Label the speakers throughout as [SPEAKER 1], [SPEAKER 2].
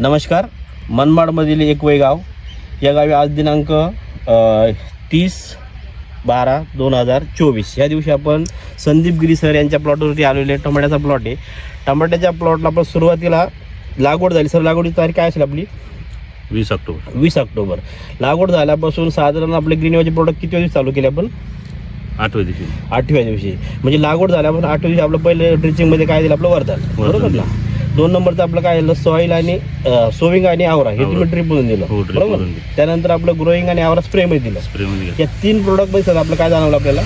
[SPEAKER 1] नमस्कार मनमाडमधील एक गाव या गावी आज दिनांक तीस बारा दोन हजार चोवीस. या दिवशी आपण संदीप गिरी सर यांच्या प्लॉटवरती आलेले टमाट्याचा प्लॉट आहे. टमाट्याच्या प्लॉटला आपण सुरुवातीला लागवड झाली. सर लागवडीची तारीख काय असेल आपली?
[SPEAKER 2] वीस ऑक्टोबर.
[SPEAKER 1] वीस ऑक्टोबर. लागवड झाल्यापासून साधारण आपले ग्रीनवॅचे प्रोडक्ट किती दिवस चालू केले आपण?
[SPEAKER 2] आठव्या दिवशी.
[SPEAKER 1] आठव्या दिवशी. म्हणजे लागवड झाल्यापासून आठव्या दिवशी आपलं पहिले ड्रिचिंगमध्ये काय दिलं आपलं वरदान. बरोबर ना? दोन नंबरचं आपलं काय झालं सॉईल आणि सोविंग आणि आवरा हे तुम्ही. ड्रिप मधून दिलं.
[SPEAKER 2] हो,
[SPEAKER 1] बरोबर. त्यानंतर आपलं ग्रोईंग आणि आवरा स्प्रे मध्ये दिलं.
[SPEAKER 2] स्प्रे मध्ये
[SPEAKER 1] या तीन प्रोडक्टमध्ये सर आपलं काय जाणवलं आपल्याला.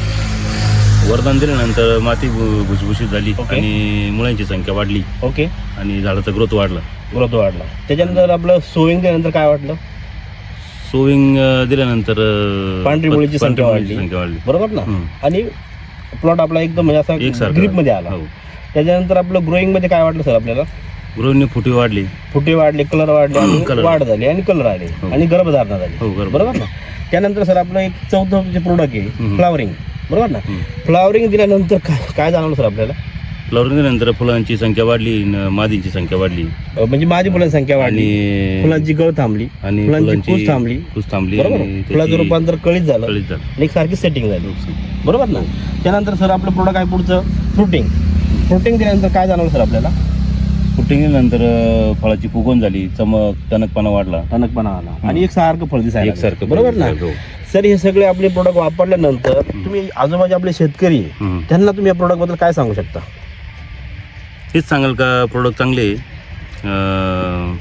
[SPEAKER 2] वरदान दिल्यानंतर माती भुसभुशीत झाली. आणि मुळांची संख्या वाढली.
[SPEAKER 1] ओके
[SPEAKER 2] आणि झाडाचा ग्रोथ वाढला.
[SPEAKER 1] ग्रोथ वाढला. त्याच्यानंतर आपलं सोविंग दिल्यानंतर काय वाटलं?
[SPEAKER 2] सोविंग दिल्यानंतर
[SPEAKER 1] पांढरी मुळीची संख्या वाढली. बरोबर ना. आणि प्लॉट आपला एकदम म्हणजे असा
[SPEAKER 2] एकसारखा
[SPEAKER 1] ग्रीपमध्ये आला.
[SPEAKER 2] हो.
[SPEAKER 1] त्याच्यानंतर आपलं ग्रोईंगमध्ये काय वाटलं सर आपल्याला?
[SPEAKER 2] गृहिणी फुटी वाढली.
[SPEAKER 1] फुटे वाढले कलर वाढले आणि. वाढ झाली आणि कलर आले
[SPEAKER 2] हो.
[SPEAKER 1] आणि गर्भधारणा झाली.
[SPEAKER 2] हो बरोबर
[SPEAKER 1] ना? त्यानंतर सर आपलं एक चौथं जे प्रोडक्ट आहे. फ्लावरिंग बरोबर ना. फ्लावरिंग दिल्यानंतर काय काय जाणवलं सर आपल्याला?
[SPEAKER 2] दिल्यानंतर फुलांची संख्या वाढली न मादींची संख्या वाढली.
[SPEAKER 1] अं, म्हणजे माझी फुलांची संख्या वाढली.
[SPEAKER 2] आणि
[SPEAKER 1] फुलांची गळ थांबली.
[SPEAKER 2] आणि
[SPEAKER 1] फुलांची
[SPEAKER 2] फुलांची
[SPEAKER 1] कूस थांबली.
[SPEAKER 2] कूस थांबली
[SPEAKER 1] बरोबर?
[SPEAKER 2] आणि
[SPEAKER 1] फुलाचं
[SPEAKER 2] त्याची
[SPEAKER 1] रूपांतर कळीत झालं.
[SPEAKER 2] कळीत झालं.
[SPEAKER 1] आणि एक सारखी सेटिंग झाली. बरोबर ना? त्यानंतर सर आपलं प्रोडक्ट आहे पुढचं फ्रुटिंग फ्रुटिंग दिल्यानंतर काय जाणवलं सर आपल्याला?
[SPEAKER 2] फुटिंग नंतर फळाची फुगवण झाली. चमक टणकपणा वाढला.
[SPEAKER 1] टणकपणा आला. आणि एक सारखं फळ दिसायला लागलं.
[SPEAKER 2] एकसारखं
[SPEAKER 1] बरोबर ना?
[SPEAKER 2] हो.
[SPEAKER 1] सर हे सगळे आपले प्रोडक्ट वापरल्यानंतर तुम्ही आजूबाजू आपले शेतकरी आहे,
[SPEAKER 2] हम्म.
[SPEAKER 1] त्यांना तुम्ही या प्रोडक्टबद्दल काय सांगू शकता?
[SPEAKER 2] हेच सांगाल का प्रोडक्ट चांगले आहे. अं,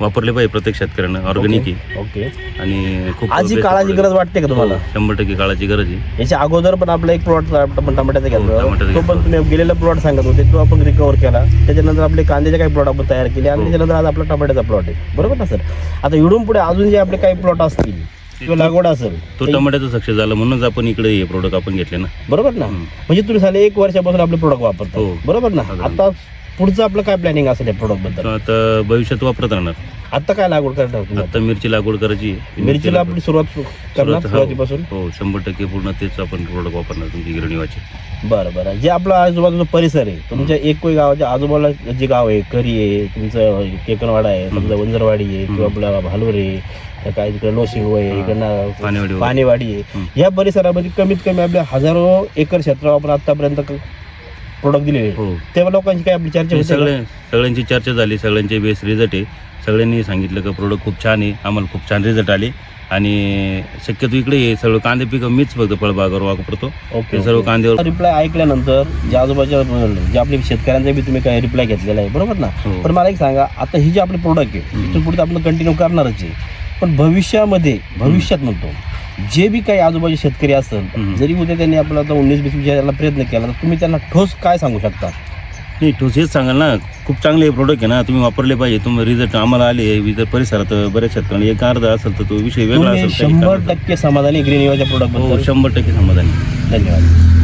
[SPEAKER 2] वापरले पाहिजे प्रत्येक शेतकऱ्यानं ऑर्गॅनिक आहे
[SPEAKER 1] ओके
[SPEAKER 2] आणि खूप
[SPEAKER 1] आज ही
[SPEAKER 2] best
[SPEAKER 1] काळाची
[SPEAKER 2] product.
[SPEAKER 1] गरज वाटते का तुम्हाला
[SPEAKER 2] हो, शंभर टक्के काळाची गरज आहे
[SPEAKER 1] याच्या अगोदर पण आपला एक प्लॉट टमाट्याचा घेतला
[SPEAKER 2] हो, टमाट्याचा
[SPEAKER 1] तो पण
[SPEAKER 2] घेतला.
[SPEAKER 1] तुम्ही गेलेला प्लॉट सांगत होते तो आपण रिकवर केला त्याच्यानंतर आपले कांद्याचे काही प्लॉट आपण तयार केले आणि
[SPEAKER 2] हो.
[SPEAKER 1] त्याच्यानंतर आज आपला टमाट्याचा प्लॉट आहे बरोबर ना सर आता इडून पुढे अजून जे आपले काही प्लॉट असतील किंवा लागवड असेल
[SPEAKER 2] तो
[SPEAKER 1] ते-
[SPEAKER 2] टमाट्याचा सक्सेस झाला म्हणूनच आपण इकडे हे प्रोडक्ट आपण घेतले ना
[SPEAKER 1] बरोबर ना. म्हणजे तुम्ही साले एक वर्षापासून आपले प्रोडक्ट वापरता
[SPEAKER 2] हो.
[SPEAKER 1] बरोबर ना. आता पुढचं आपलं काय प्लॅनिंग असेल या प्रोडक्टबद्दल
[SPEAKER 2] तर आता भविष्यात वापरत राहणार
[SPEAKER 1] आता काय लागवड करणार तुम्ही
[SPEAKER 2] आता मिरची लागवड करायची आहे.
[SPEAKER 1] मिरचीला आपली सुरुवात करणार
[SPEAKER 2] सुरुवात- हो.
[SPEAKER 1] सुरुवातीपासून
[SPEAKER 2] हो शंभर टक्के पूर्ण तेच आपण प्रोडक्ट वापरणार तुमची गिरणीवाचे
[SPEAKER 1] बरं बरं जे आपला आजूबाजूचा परिसर आहे तुमच्या एकही गावाच्या आजूबाजूला जे गाव आहे करी आहे तुमचं केकनवाडा आहे समजा वंजरवाडी आहे किंवा आपला भालूर आहे तर काय तिकडे लोशिंग आहे. इकडनं
[SPEAKER 2] पाणीवाडी वगैरे.
[SPEAKER 1] पाणीवाडी आहे. या परिसरामध्ये कमीत कमी आपल्या हजारो एकर क्षेत्रावर आपण आतापर्यंत प्रोडक्ट दिलेले.
[SPEAKER 2] हो
[SPEAKER 1] तेव्हा लोकांची काय आपली चर्चा होते का?
[SPEAKER 2] सगळे सगळ्यांची चर्चा झाली सगळ्यांचे बेस्ट रिझल्ट आहे सगळ्यांनी सांगितलं की प्रोडक्ट खूप छान आहे आम्हाला खूप छान रिझल्ट आले आणि शक्यतो इकडे हे सगळं कांदे पिकं मीच फक्त फळबागावर वापरतो
[SPEAKER 1] ओके
[SPEAKER 2] सर्व
[SPEAKER 1] ओके.
[SPEAKER 2] कांद्यावर
[SPEAKER 1] रिप्लाय ऐकल्यानंतर जे आजूबाजूच्या जे आपले शेतकऱ्यांचा बी तुम्ही काय रिप्लाय घेतलेला आहे बरोबर ना
[SPEAKER 2] हो.
[SPEAKER 1] पण मला एक सांगा आता ही जी आपली प्रोडक्ट आहे
[SPEAKER 2] हम्म.
[SPEAKER 1] इथून पुढे आपण कंटिन्यू करणारच आहे पण भविष्यामध्ये भविष्यात म्हणतो जे बी काही आजूबाजू शेतकरी असेल. जरी उद्या त्यांनी आपला आता उन्नीस बीस विचारायला प्रयत्न केला तर तुम्ही त्यांना ठोस काय सांगू शकता?
[SPEAKER 2] नाही ठोस हेच सांगाल ना. खूप चांगले प्रोडक्ट आहे ना. तुम्ही वापरले पाहिजे. तुम्ही रिझल्ट आम्हाला आले. इतर परिसरात बऱ्याच शेतकऱ्यांनी एक अर्धा असेल तर तो विषय वेगळा असेल एक
[SPEAKER 1] शंभर. टक्के समाधानी ग्रीन युवाच्या प्रोडक्ट
[SPEAKER 2] हो शंभर टक्के समाधानी
[SPEAKER 1] धन्यवाद.